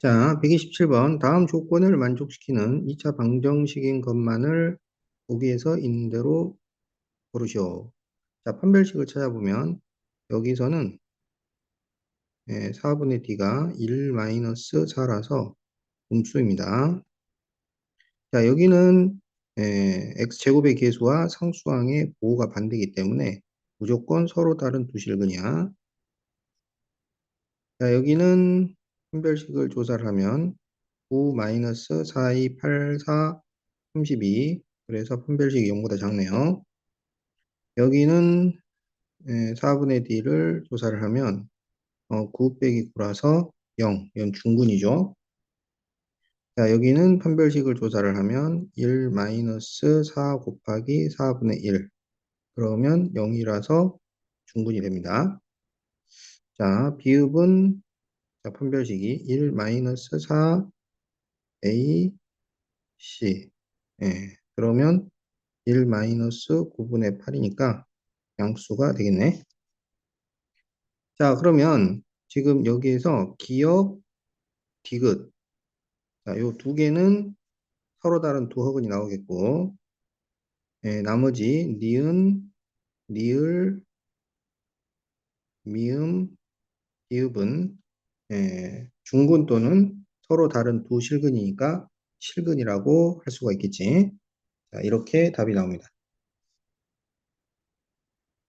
자, 127번. 다음 조건을 만족시키는 2차 방정식인 것만을 보기에서 있는 대로 고르시오. 자, 판별식을 찾아보면 여기서는 4분의 d가 1-4라서 음수입니다. 자, 여기는 x제곱의 계수와 상수항의 보호가 반대이기 때문에 무조건 서로 다른 두 실근이야. 자, 여기는 판별식을 조사를 하면 9 마이너스 4, 2, 8, 4, 32 그래서 판별식이 0보다 작네요. 여기는 4분의 d를 조사를 하면 어, 9 빼기 9라서 0, 이건 중근이죠. 자, 여기는 판별식을 조사를 하면 1 마이너스 4 곱하기 4분의 1 그러면 0이라서 중근이 됩니다. 자, 비읍은 자, 판별식이 1 마이너스 4 A C 예, 그러면 1 마이너스 9분의 8이니까 양수가 되겠네. 자, 그러면 지금 여기에서 기역, 디귿 자, 요 두 개는 서로 다른 두 허근이 나오겠고 예, 나머지 니은, 니을, 미음, 디읍은 예, 중근 또는 서로 다른 두 실근이니까 실근이라고 할 수가 있겠지. 자, 이렇게 답이 나옵니다.